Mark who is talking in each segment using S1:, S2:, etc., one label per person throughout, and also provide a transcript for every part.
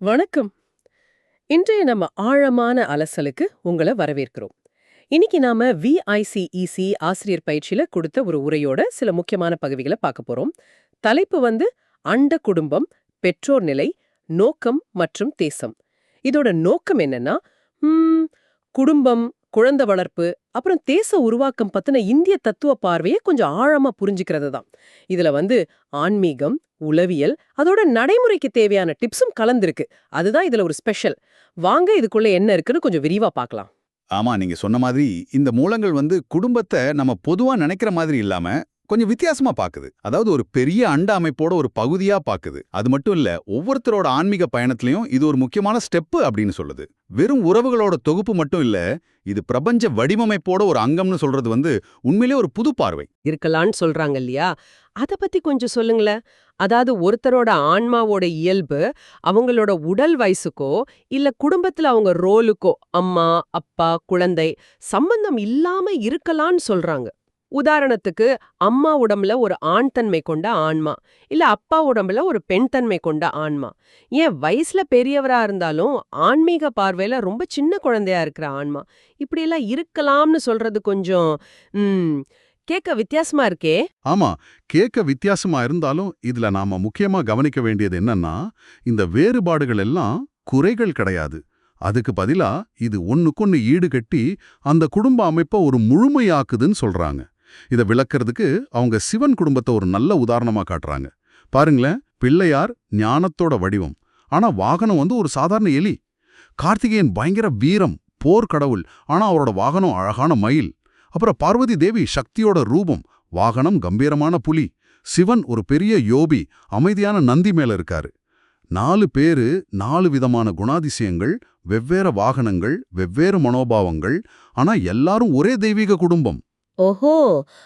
S1: வணக்கம். இன்றைய நம்ம ஆழமான அலசலுக்கு உங்களை வரவேற்கிறோம். இன்னைக்கு நாம விஐசிஇசி ஆசிரியர் பயிற்சியில கொடுத்த ஒரு உரையோட சில முக்கியமான பகுதிகளை பார்க்க போறோம். தலைப்பு வந்து அண்ட குடும்பம் பெற்றோர் நிலை நோக்கம் மற்றும் தேசம். இதோட நோக்கம் என்னன்னா குடும்பம் குழந்தை வளர்ப்பு அப்புறம் தேச உருவாக்கம் பத்தின இந்திய தத்துவ பார்வையை கொஞ்சம் ஆழமா புரிஞ்சுக்கிறது தான் இதுல வந்து ஆன்மீகம் உளவியல் அதோட நடைமுறைக்கு தேவையான டிப்ஸும் கலந்திருக்கு. அதுதான் இதுல ஒரு ஸ்பெஷல். வாங்க இதுக்குள்ள என்ன இருக்குன்னு கொஞ்சம் விரிவா பார்க்கலாம்.
S2: ஆமா நீங்க சொன்ன மாதிரி இந்த மூலங்கள் வந்து குடும்பத்தை நம்ம பொதுவா நினைக்கிற மாதிரி இல்லாம கொஞ்சம் வித்தியாசமா பாக்குது. அதாவது ஒரு பெரிய அண்ட அமைப்போட ஒரு பகுதியா பாக்குது. அது மட்டும் இல்ல ஒவ்வொருத்தரோட ஆன்மீக பயணத்திலையும் இது ஒரு முக்கியமான ஸ்டெப்பு அப்படின்னு சொல்லுது. வெறும் உறவுகளோட தொகுப்பு மட்டும் இல்ல இது பிரபஞ்ச வடிவமைப்போட ஒரு அங்கம்னு சொல்றது வந்து உண்மையிலே ஒரு புது பார்வை.
S1: இருக்கலான்னு சொல்றாங்க இல்லையா? அத பத்தி கொஞ்சம் சொல்லுங்களேன். அதாவது ஒருத்தரோட ஆன்மாவோட இயல்பு அவங்களோட உடல் வயசுக்கோ இல்ல குடும்பத்துல அவங்க ரோலுக்கோ அம்மா அப்பா குழந்தை சம்பந்தம் இல்லாம இருக்கலான்னு சொல்றாங்க. உதாரணத்துக்கு அம்மா உடம்புல ஒரு ஆண் தன்மை கொண்ட ஆன்மா இல்ல அப்பா உடம்புல ஒரு பெண் தன்மை கொண்ட ஆன்மா. ஏன் வயசுல பெரியவரா இருந்தாலும் ஆன்மீக பார்வையில ரொம்ப சின்ன குழந்தையா இருக்கிற ஆன்மா. இப்படியெல்லாம் இருக்கலாம்னு சொல்றது கொஞ்சம் ம் கேட்க வித்தியாசமா இருக்கே?
S3: ஆமா கேட்க வித்தியாசமா இருந்தாலும் இதுல நாம முக்கியமா கவனிக்க வேண்டியது என்னன்னா இந்த வேறுபாடுகள் எல்லாம் குறைகள் கிடையாது. அதுக்கு பதிலா இது ஒன்னுக்கொன்னு ஈடுகட்டி அந்த குடும்ப அமைப்பை ஒரு முழுமையாக்குதுன்னு சொல்றாங்க. இத விளக்கிறதுக்கு அவங்க சிவன் குடும்பத்தை ஒரு நல்ல உதாரணமா காட்டுறாங்க. பாருங்களேன் பிள்ளையார் ஞானத்தோட வடிவம். ஆனா வாகனம் வந்து ஒரு சாதாரண எலி. கார்த்திகேயன் பயங்கர வீரம் போர் கடவுள். ஆனா அவரோட வாகனம் அழகான மயில். அப்புறம் பார்வதி தேவி சக்தியோட ரூபம். வாகனம் கம்பீரமான புலி. சிவன் ஒரு பெரிய யோபி அமைதியான நந்தி மேல இருக்காரு. நாலு பேரு நாலு விதமான குணாதிசயங்கள் வெவ்வேறு வாகனங்கள் வெவ்வேறு மனோபாவங்கள். ஆனா எல்லாரும் ஒரே தெய்வீக குடும்பம்.
S4: ஓஹோ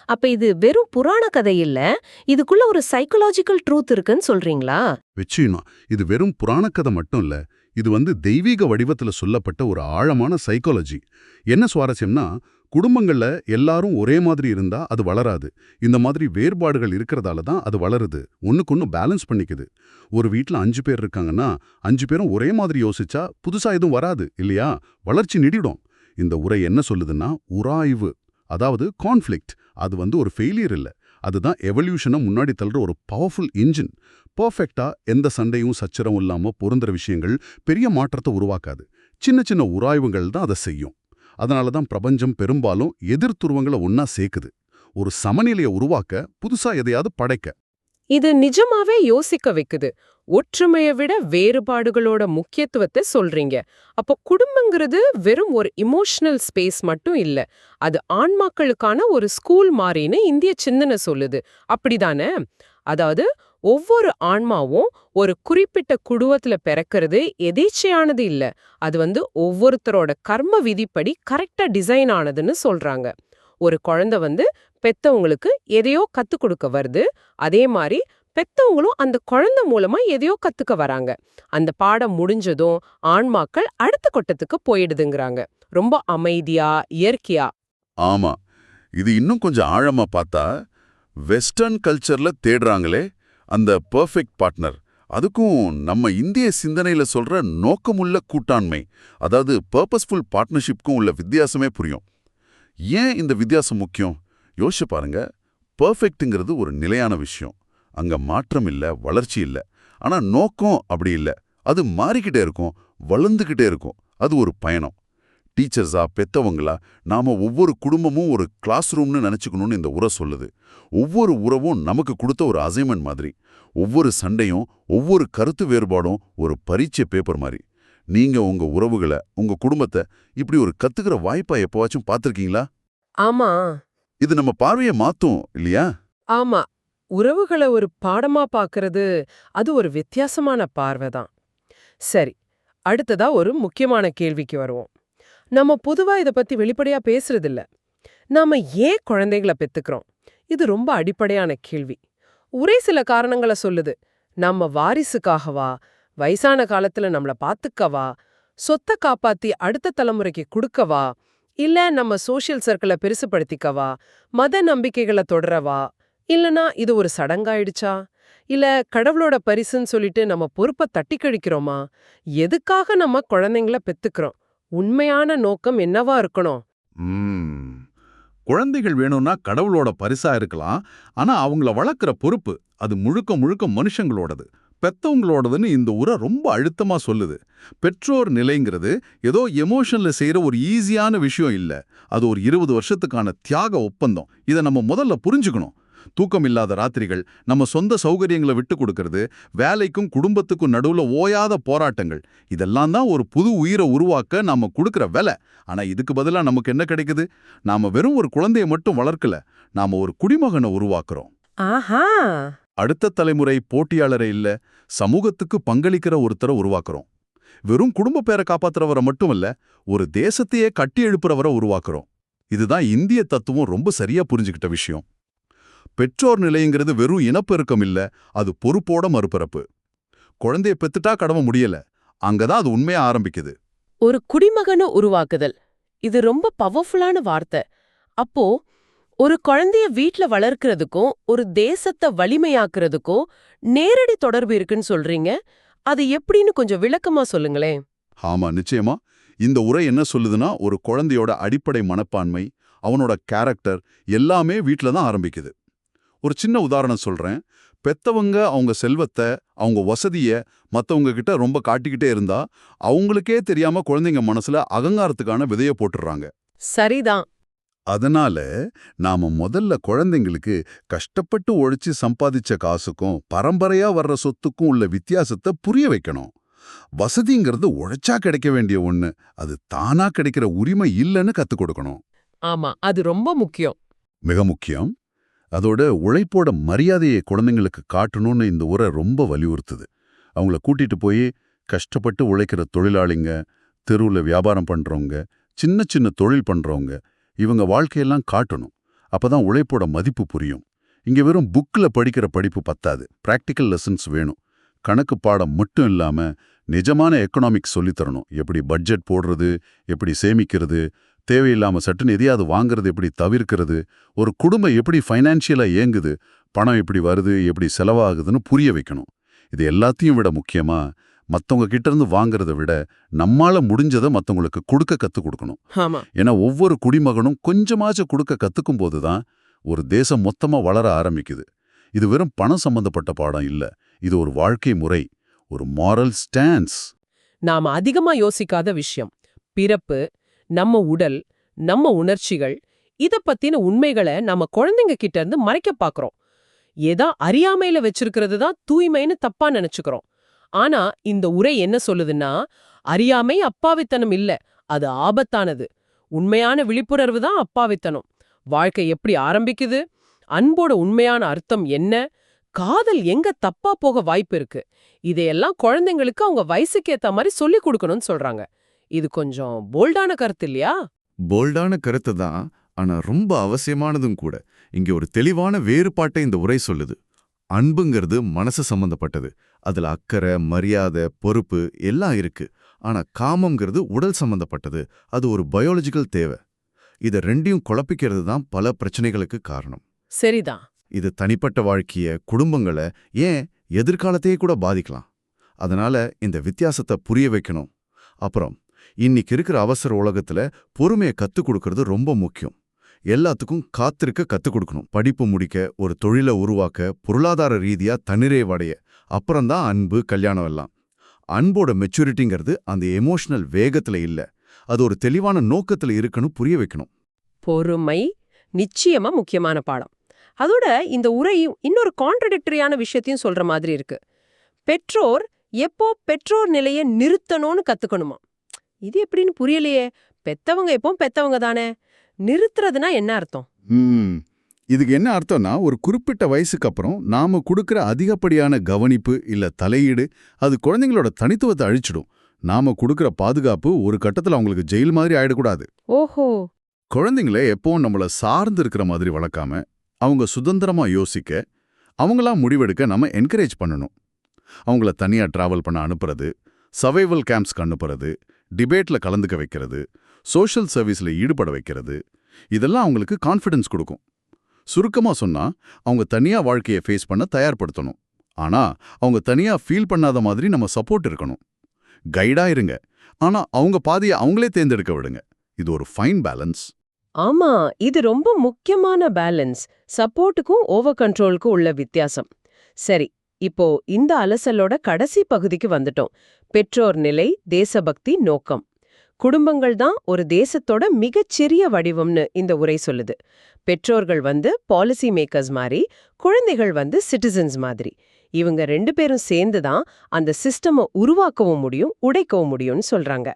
S4: அப்ப இது வெறும் புராண கதை இல்ல. இதுக்குள்ள ஒரு சைக்கலாஜிக்கல் ட்ரூத் இருக்குன்னு சொல்றீங்களா?
S3: வெச்சினா இது வெறும் புராணக்கதை மட்டும் இல்ல. இது வந்து தெய்வீக வடிவத்துல சொல்லப்பட்ட ஒரு ஆழமான சைக்காலஜி என்ன சுவாரஸ்யம்னா குடும்பங்கள்ல எல்லாரும் ஒரே மாதிரி இருந்தா அது வளராது. இந்த மாதிரி வேறுபாடுகள் இருக்கிறதால தான் அது வளருது. ஒண்ணுக்கொன்னு பேலன்ஸ் பண்ணிக்குது. ஒரு வீட்டில் அஞ்சு பேர் இருக்காங்கன்னா அஞ்சு பேரும் ஒரே மாதிரி யோசிச்சா புதுசா எதுவும் வராது இல்லையா? வளர்ச்சி நிடிடும். இந்த உரை என்ன சொல்லுதுன்னா உராய்வு. அதாவது கான்ஃப்ளிக்ட் அது வந்து ஒரு ஃபெயிலியர் இல்ல. அதுதான் எவல்யூஷனை முன்னாடி தள்ளுற ஒரு பவர்ஃபுல் இன்ஜின் பர்ஃபெக்டா எந்த சண்டையும் சச்சரவும் இல்லாம பொருந்துற விஷயங்கள் பெரிய மாற்றத்தை உருவாக்காது. சின்ன சின்ன உராய்வுகள் தான் அதை செய்யும். அதனால தான் பிரபஞ்சம் பெரும்பாலும் எதிர்த்துருவங்களை ஒன்னா சேர்க்குது. ஒரு சமநிலையை உருவாக்க புதுசா எதையாவது படைக்க.
S1: இது நிஜமாவே யோசிக்க வைக்குது. ஒற்றுமையை விட வேறுபாடுகளோட முக்கியத்துவத்தை சொல்றீங்க. அப்போ குடும்பங்கிறது வெறும் ஒரு இமோஷனல் ஸ்பேஸ் மட்டும் இல்ல. அது ஆன்மாக்களுக்கான ஒரு ஸ்கூல் மாறின்னு இந்திய சிந்தனை சொல்லுது. அப்படிதானே? அதாவது ஒவ்வொரு ஆன்மாவும் ஒரு குறிப்பிட்ட குடுவத்துல பிறக்கிறது எதேச்சையானது இல்ல. அது வந்து ஒவ்வொருத்தரோட கர்ம விதிப்படி கரெக்டா டிசைன் ஆனதுன்னு சொல்றாங்க. ஒரு குழந்தை வந்து பெத்தவங்களுக்கு எதையோ கத்து கொடுக்க வருது. அதே மாதிரி பெத்தவங்களும் அந்த குழந்தை மூலமா எதையோ கத்துக்க வராங்க. அந்த பாடம் முடிஞ்சதும் ஆன்மாக்கள் அடுத்த கொட்டத்துக்கு போயிடுதுங்கறாங்க. ரொம்ப அமைதியா இயற்கையா.
S3: ஆமா. இது இன்னும் கொஞ்சம் ஆழமா பார்த்தா வெஸ்டர்ன் கல்ச்சர்ல தேடுறாங்களே அந்த பெர்ஃபெக்ட் பார்ட்னர். அதுக்கும் நம்ம இந்திய சிந்தனையில சொல்ற நோக்கமுள்ள கூட்டாண்மை. அதாவது பர்பஸ்ஃபுல் பார்ட்னர்ஷிப்க்கும் உள்ள வித்தியாசமே புரியும். ஏன் இந்த வித்தியாசம் முக்கியம்? யோசிச்சு பாருங்க. பர்ஃபெக்ட்டுங்கிறது ஒரு நிலையான விஷயம். அங்க மாற்றம் இல்ல வளர்ச்சி இல்ல. ஆனா நோக்கம் அப்படி இல்ல. அது மாறிக்கிட்டே இருக்கும் வளர்ந்துக்கிட்டே இருக்கும். அது ஒரு பயணம். டீச்சர்ஸா பெத்தவங்களா நாம ஒவ்வொரு குடும்பமும் ஒரு கிளாஸ் ரூம்னு நினச்சிக்கணும்னு இந்த உரை சொல்லுது. ஒவ்வொரு உறவும் நமக்கு கொடுத்த ஒரு அசைன்மெண்ட் மாதிரி. ஒவ்வொரு சண்டையும் ஒவ்வொரு கருத்து வேறுபாடும் ஒரு பரீட்சை பேப்பர் மாதிரி. நீங்க உங்க உறவுகளை உங்க குடும்பத்தை இப்படி ஒரு கத்துக்கிற வாய்ப்பா எப்பவாச்சும் பார்த்திருக்கீங்களா
S1: ஆமா.
S3: இது நம்ம பார்வையை மாத்தும் இல்லையா?
S1: ஆமா. உறவுகளை ஒரு பாடமா பார்க்கறது அது ஒரு வித்தியாசமான பார்வை தான். சரி அடுத்ததா ஒரு முக்கியமான கேள்விக்கு வருவோம். நம்ம பொதுவா இத பத்தி வெளிப்படையா பேசுறதில்ல. நாம ஏன் குழந்தைகளை பெத்துக்கிறோம்? இது ரொம்ப அடிப்படையான கேள்வி. ஒரே சில காரணங்களை சொல்லுது. நம்ம வாரிசுக்காகவா? வயசான காலத்துல நம்மள பாத்துக்கவா? சொத்தை காப்பாத்தி அடுத்த தலைமுறைக்கு கொடுக்கவா? இல்ல நம்ம சோஷியல் சர்க்கிளை பெருசுபடுத்திக்கவா? மத நம்பிக்கைகளை தொடரவா? இல்லனா இது ஒரு சடங்காயிடுச்சா? இல்ல கடவுளோட பரிசுன்னு சொல்லிட்டு நம்ம பொறுப்பை தட்டி கழிக்கிறோமா? எதுக்காக நம்ம குழந்தைங்கள பெத்துக்கிறோம்? உண்மையான நோக்கம் என்னவா இருக்கணும்?
S3: குழந்தைகள் வேணும்னா கடவுளோட பரிசா இருக்கலாம். ஆனா அவங்கள வளர்க்குற பொறுப்பு அது முழுக்க முழுக்க மனுஷங்களோடது. பெத்தவங்களோடதுன்னு இந்த உரை ரொம்ப அழுத்தமா சொல்லுது. பெற்றோர் நிலைங்கிறது ஏதோ எமோஷன்ல செய்யற ஒரு ஈஸியான விஷயம் இல்ல. அது ஒரு இருபது வருஷத்துக்கான தியாக ஒப்பந்தம். இதை நம்ம முதல்ல புரிஞ்சுக்கணும். தூக்கம் இல்லாத ராத்திரிகள் நம்ம சொந்த சௌகரியங்களை விட்டு கொடுக்கறது வேலைக்கும் குடும்பத்துக்கும் நடுவுல ஓயாத போராட்டங்கள் இதெல்லாம் தான் ஒரு புது உயிரை உருவாக்க நாம கொடுக்குற விலை. ஆனா இதுக்கு பதிலா நமக்கு என்ன கிடைக்குது? நாம வெறும் ஒரு குழந்தையை மட்டும் வளர்க்கல நாம ஒரு குடிமகனை உருவாக்குறோம்.
S1: ஆஹா!
S3: அடுத்த தலைமுறை போட்டியாளரை இல்ல சமூகத்துக்கு பங்களிக்கிற ஒருத்தரை உருவாக்குறோம். வெறும் குடும்ப பேரை காப்பாத்துறவரை மட்டும் இல்ல ஒரு தேசத்தையே கட்டி எழுப்புறவரை உருவாக்குறோம். இதுதான் இந்திய தத்துவம் ரொம்ப சரியா புரிஞ்சுக்கிட்ட விஷயம். பெற்றோர் நிலைங்கிறது வெறும் இனப்பெருக்கம் இல்ல அது பொறுப்போட மறுபிறப்பு. குழந்தைய பெத்துட்டா கடமை முடியல அங்கதான் அது உண்மையா ஆரம்பிக்குது.
S1: ஒரு குடிமகனை உருவாக்குதல் இது ரொம்ப பவர்ஃபுல்லான வார்த்தை. அப்போ ஒரு குழந்தைய வீட்ல வளர்க்கறதுக்கும் ஒரு தேசத்தை வலிமையாக்குறதுக்கும் நேரடி தொடர்பு இருக்குன்னு சொல்றீங்க. அது எப்படின்னு கொஞ்சம் விளக்கமா சொல்லுங்களேன்.
S3: ஆமா நிச்சயமா. இந்த உரை என்ன சொல்லுதுன்னா ஒரு குழந்தையோட அடிப்படை மனப்பான்மை அவனோட கேரக்டர் எல்லாமே வீட்ல தான் ஆரம்பிக்குது. ஒரு சின்ன உதாரணம் சொல்றேன். பெத்தவங்க அவங்க செல்வத்தை அவங்க வசதிய மத்தவங்க கிட்ட ரொம்ப காட்டிக்கிட்டே இருந்தா அவங்களுக்கே தெரியாம குழந்தைங்க மனசுல அகங்காரத்துக்கான விதைய போட்டுடுறாங்க
S1: சரிதான்.
S3: அதனால நாம முதல்ல குழந்தைங்களுக்கு கஷ்டப்பட்டு உழைச்சு சம்பாதிச்ச காசுக்கும் பரம்பரையா வர்ற சொத்துக்கும் உள்ள வித்தியாசத்தை புரிய வைக்கணும். வசதிங்கிறது உழைச்சா கிடைக்க வேண்டிய ஒண்ணு. அது தானா கிடைக்கிற உரிமை இல்லைன்னு கத்துக் கொடுக்கணும்.
S1: ஆமா அது ரொம்ப முக்கியம்.
S3: மிக முக்கியம். அதோட உழைப்போட மரியாதையை குழந்தைங்களுக்கு காட்டணும்னு இந்த உரை ரொம்ப வலியுறுத்துது. அவங்கள கூட்டிட்டு போய் கஷ்டப்பட்டு உழைக்கிற தொழிலாளிங்க தெருவில் வியாபாரம் பண்றவங்க சின்ன சின்ன தொழில் பண்றவங்க இவங்க வாழ்க்கையெல்லாம் காட்டணும். அப்பதான் உழைப்போட மதிப்பு புரியும். இங்க வெறும் புக்ல படிக்கிற படிப்பு பத்தாது. பிராக்டிக்கல் லெசன்ஸ் வேணும். கணக்கு பாடம் மட்டும் இல்லாம நிஜமான எக்கனாமிக்ஸ் சொல்லித்தரணும் எப்படி பட்ஜெட் போடுறது எப்படி சேமிக்கிறது தேவையில்லாம சட்டு எதையாவது வாங்குறது எப்படி தவிர்க்கிறது ஒரு குடும்பம் எப்படி ஃபைனான்ஷியலா இயங்குது பணம் எப்படி வருது எப்படி செலவாகுதுன்னு புரிய வைக்கணும். இது எல்லாத்தையும் விட முக்கியமா மத்தவங்க கிட்ட இருந்து வாங்குறத விட நம்மால முடிஞ்சதை மத்தவங்களுக்கு கொடுக்க கத்துக் கொடுக்கணும்.
S1: ஆமா.
S3: ஏன்னா ஒவ்வொரு குடிமகனும் கொஞ்சமாச்சும் கொடுக்க கத்துக்கும் போதுதான் ஒரு தேசம் மொத்தமா வளர ஆரம்பிக்குது. இது வெறும் பணம் சம்பந்தப்பட்ட பாடம் இல்ல. இது ஒரு வாழ்க்கை முறை ஒரு மாரல் ஸ்டான்ஸ்
S1: நாம அதிகமா யோசிக்காத விஷயம். பிறப்பு நம்ம உடல் நம்ம உணர்ச்சிகள் இத பத்தின உண்மைகளை நம்ம குழந்தைங்க கிட்ட இருந்து மறைக்க பாக்குறோம். ஏதா அறியாமையில வச்சிருக்கிறது தான் தூய்மைன்னு தப்பா நினைச்சுக்கிறோம். ஆனா இந்த உரை என்ன சொல்லுதுன்னா அறியாமை அப்பாவித்தனம் இல்ல அது ஆபத்தானது. உண்மையான விழிப்புணர்வு தான் அப்பாவித்தனம். வாழ்க்கை எப்படி ஆரம்பிக்குது? அன்போட உண்மையான அர்த்தம் என்ன? காதல் எங்க தப்பா போக வாய்ப்பு இருக்கு? இதையெல்லாம் குழந்தைங்களுக்கு அவங்க வயசுக்கு ஏத்த மாதிரி சொல்லி கொடுக்கணும்னு சொல்றாங்க. இது கொஞ்சம் போல்டான கருத்து இல்லையா?
S5: போல்டான கருத்து தான் ஆனா ரொம்ப அவசியமானதும் கூட. இங்க ஒரு தெளிவான வேறுபாட்டை இந்த உரை சொல்லுது. அன்புங்கிறது மனசு சம்பந்தப்பட்டது. அதுல அக்கறை மரியாதை பொறுப்பு எல்லாம் இருக்கு. ஆனா காமம்ங்கிறது உடல் சம்பந்தப்பட்டது. அது ஒரு பயாலஜிக்கல் தேவை. இத ரெண்டையும் குழப்பிக்கிறது தான் பல பிரச்சனைகளுக்கு காரணம்.
S1: சரிதான்.
S5: இது தனிப்பட்ட வாழ்க்கைய குடும்பங்களை ஏன் எதிர்காலத்தையே கூட பாதிக்கலாம். அதனால இந்த வித்தியாசத்தை புரிய வைக்கணும். அப்புறம் இன்னைக்கு இருக்கிற அவசர உலகத்துல பொறுமையை கத்துக் கொடுக்கறது ரொம்ப முக்கியம். எல்லாத்துக்கும் காத்திருக்க கத்துக் கொடுக்கணும். படிப்பு முடிக்க ஒரு தொழிலை உருவாக்க பொருளாதார ரீதியா தன்னிறைவடைய. அப்புறம்தான் அன்பு கல்யாணம் எல்லாம். அன்போட மெச்சூரிட்டிங்கிறது அந்த எமோஷனல் வேகத்துல இல்ல. அது ஒரு தெளிவான நோக்கத்துல இருக்குன்னு புரிய வைக்கணும்.
S1: பொறுமை நிச்சயமா முக்கியமான பாடம். அதோட இந்த உரையும் இன்னொரு கான்ட்ரடிக்டரியான விஷயத்தையும் சொல்ற மாதிரி இருக்கு. பெற்றோர் எப்போ பெற்றோர் நிலையை நிறுத்தணும்னு கத்துக்கணுமா? இது எப்படின்னு புரியலையே. பெத்தவங்க எப்போ பெத்தவங்க தானே. நிறுத்துறதுனா என்ன அர்த்தம்?
S3: ம். இதுக்கு என்ன அர்த்தம்னா ஒரு குறிப்பிட்ட வயசுக்கு அப்புறம் நாம கொடுக்கிற அதிகப்படியான கவனிப்பு இல்ல தலையீடு அது குழந்தைங்களோட தனித்துவத்தை அழிச்சிடும். நாம கொடுக்கிற பாதுகாப்பு ஒரு கட்டத்துல அவங்களுக்கு ஜெயில் மாதிரி ஆயிடக்கூடாது.
S1: ஓஹோ.
S3: குழந்தைங்கள எப்பவும் நம்மள சார்ந்து இருக்கிற மாதிரி வளர்க்காம அவங்க சுதந்திரமா யோசிக்க அவங்களா முடிவெடுக்க நம்ம என்கரேஜ் பண்ணணும். அவங்கள தனியா டிராவல் பண்ண அனுப்புறது சவைவல் கேம்ப்ஸ்க்கு அனுப்புறது டிபேட்ல கலந்துக்க வைக்கிறது சோஷியல் சர்வீஸ்ல ஈடுபட வைக்கிறது இதெல்லாம் அவங்களுக்கு கான்ஃபிடன்ஸ் கொடுக்கும். சுருக்கமா சொன்னா அவங்க தனியா வாழ்க்கையை ஃபேஸ் பண்ண தயார்படுத்தணும். ஆனா அவங்க தனியா ஃபீல் பண்ணாத மாதிரி நம்ம சப்போர்ட் இருக்கணும். கைடா இருங்க. ஆனா அவங்க பாதையை அவங்களே தேர்ந்தெடுக்க விடுங்க. இது ஒரு ஃபைன் பேலன்ஸ்
S1: ஆமா இது ரொம்ப முக்கியமான பேலன்ஸ் சப்போர்ட்டுக்கும் ஓவர் கண்ட்ரோலுக்கும் உள்ள வித்தியாசம். சரி இப்போ இந்த அலசலோட கடைசி பகுதிக்கு வந்துட்டோம். பெற்றோர் நிலை தேசபக்தி நோக்கம். குடும்பங்கள் தான் ஒரு தேசத்தோட மிகச்சிறிய வடிவம்னு இந்த உரை சொல்லுது. பெற்றோர்கள் வந்து பாலிசி மேக்கர்ஸ் மாதிரி குழந்தைகள் வந்து சிட்டிசன்ஸ் மாதிரி. இவங்க ரெண்டு பேரும் சேர்ந்து தான் அந்த சிஸ்டமை உருவாக்கவும் முடியும் உடைக்கவும் முடியும்னு சொல்றாங்க.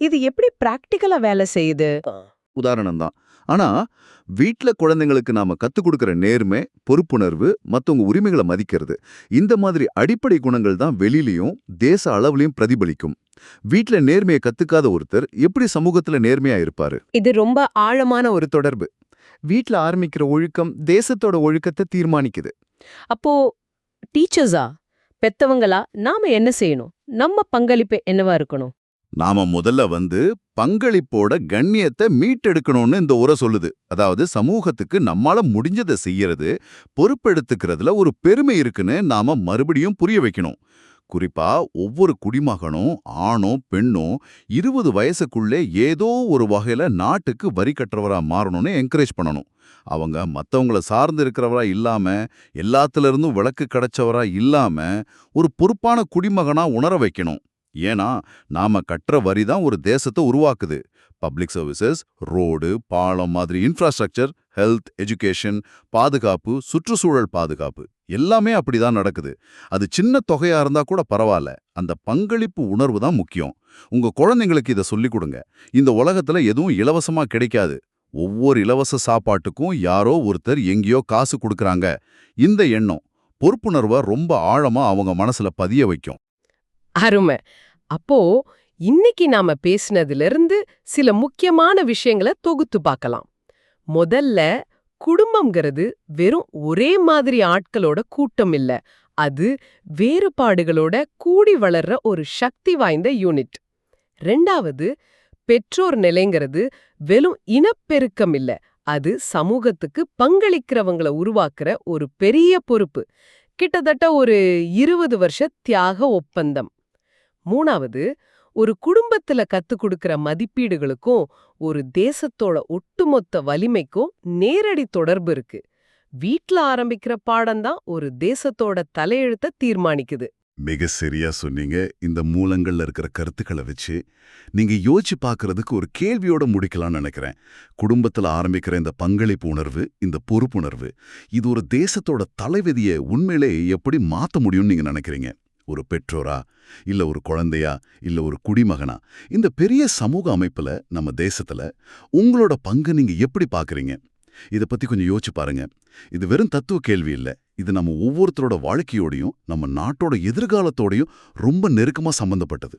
S1: இது எப்படி பிராக்டிக்கலா வேலை செய்யுது?
S3: உதாரணம் தான் ஆனா வீட்ல குழந்தைங்களுக்கு நாம கத்துக் கொடுக்கிற நேர்மை பொறுப்புணர்வு மத்தவங்க உரிமைகளை மதிக்கிறது இந்த மாதிரி அடிப்படை குணங்கள் தான் வெளியிலயும் தேச அளவுலயும் பிரதிபலிக்கும். வீட்ல நேர்மையை கத்துக்காத ஒருத்தர் எப்படி சமூகத்துல நேர்மையா இருப்பாரு?
S1: இது ரொம்ப
S6: ஆழமான ஒரு தொடர்பு. வீட்ல ஆரம்பிக்கிற ஒழுக்கம் தேசத்தோட ஒழுக்கத்தை தீர்மானிக்குது.
S7: அப்போ டீச்சர்ஸா? பெத்தவங்களா? நாம என்ன செய்யணும்? நம்ம பங்களிப்பு என்னவா இருக்கணும்?
S3: நாம முதல்ல வந்து பங்களிப்போட கண்ணியத்தை மீட்டெடுக்கணும்னு இந்த உரை சொல்லுது. அதாவது சமூகத்துக்கு நம்மால முடிஞ்சதை செய்யறது பொறுப்பெடுத்துக்கிறதுல ஒரு பெருமை இருக்குன்னு நாம மறுபடியும் புரிய வைக்கணும். குறிப்பா ஒவ்வொரு குடிமகனும் ஆணோ பெண்ணோ இருபது வயசுக்குள்ளே ஏதோ ஒரு வகையில நாட்டுக்கு வரி கட்டுறவரா மாறணும்னு என்கரேஜ் பண்ணணும். அவங்க மத்தவங்கள சார்ந்து இருக்கிறவரா இல்லாம எல்லாத்துல இருந்தும் விளக்கு கிடைச்சவரா இல்லாம ஒரு பொறுப்பான குடிமகனா உணர வைக்கணும். ஏன்னா நாம கட்டுற வரி தான் ஒரு தேசத்தை உருவாக்குது. பப்ளிக் சர்வீசஸ் ரோடு பாலம் மாதிரி இன்ஃப்ராஸ்ட்ரக்சர் ஹெல்த் எஜுகேஷன் பாதுகாப்பு சுற்றுச்சூழல் பாதுகாப்பு எல்லாமே அப்படிதான் நடக்குது. அது சின்ன தொகையா இருந்தா கூட பரவாயில்ல. அந்த பங்களிப்பு உணர்வு தான் முக்கியம். உங்க குழந்தைங்களுக்கு இதை சொல்லிக் கொடுங்க. இந்த உலகத்துல எதுவும் இலவசமா கிடைக்காது. ஒவ்வொரு இலவச சாப்பாட்டுக்கும் யாரோ ஒருத்தர் எங்கேயோ காசு கொடுக்கறாங்க. இந்த எண்ணம் பொறுப்புணர்வை ரொம்ப ஆழமா அவங்க மனசுல பதிய வைக்கும்.
S1: அருமை. அப்போ இன்னைக்கு நாம பேசினதுல இருந்து சில முக்கியமான விஷயங்களை தொகுத்து பார்க்கலாம். முதல்ல குடும்பம்ங்கிறது வெறும் ஒரே மாதிரி ஆட்களோட கூட்டம் இல்ல. அது வேறுபாடுகளோட கூடி வளர்ற ஒரு சக்தி வாய்ந்த யூனிட். ரெண்டாவது பெற்றோர் நிலைங்கிறது வெறும் இனப்பெருக்கம் இல்ல. அது சமூகத்துக்கு பங்களிக்கிறவங்களை உருவாக்குற ஒரு பெரிய பொறுப்பு. கிட்டத்தட்ட ஒரு இருபது வருஷ தியாக ஒப்பந்தம். மூணாவது ஒரு குடும்பத்துல கத்து கொடுக்கிற மதிப்பீடுகளுக்கும் ஒரு தேசத்தோட ஒட்டுமொத்த வலிமைக்கும் நேரடி தொடர்பு இருக்கு. வீட்ல ஆரம்பிக்கிற பாடம்தான் ஒரு தேசத்தோட தலையெழுத்த தீர்மானிக்குது.
S3: மிக சரியா சொன்னீங்க. இந்த மூலங்கள்ல இருக்கிற கருத்துக்களை வச்சு நீங்க யோசிச்சு பார்க்கறதுக்கு ஒரு கேள்வியோட முடிக்கலாம்னு நினைக்கிறேன். குடும்பத்துல ஆரம்பிக்கிற இந்த பங்களிப்பு உணர்வு இந்த பொறுப்புணர்வு இது ஒரு தேசத்தோட தலைவிதியை உண்மையிலே எப்படி மாத்த முடியும்னு நீங்க நினைக்கிறீங்க? ஒரு பெற்றோரா இல்ல ஒரு குழந்தையா இல்ல ஒரு குடிமகனா? இந்த பெரிய சமூக அமைப்புல நம்ம தேசத்துல உங்களோட பங்கு நீங்க எப்படி பாக்குறீங்க இத பத்தி கொஞ்சம் யோசிச்சு பாருங்க. இது வெறும் தத்துவ கேள்வி இல்ல. இது நம்ம ஒவ்வொருத்தரோட வாழ்க்கையோடையும் நம்ம நாட்டோட எதிர்காலத்தோடையும் ரொம்ப நெருக்கமா சம்பந்தப்பட்டது.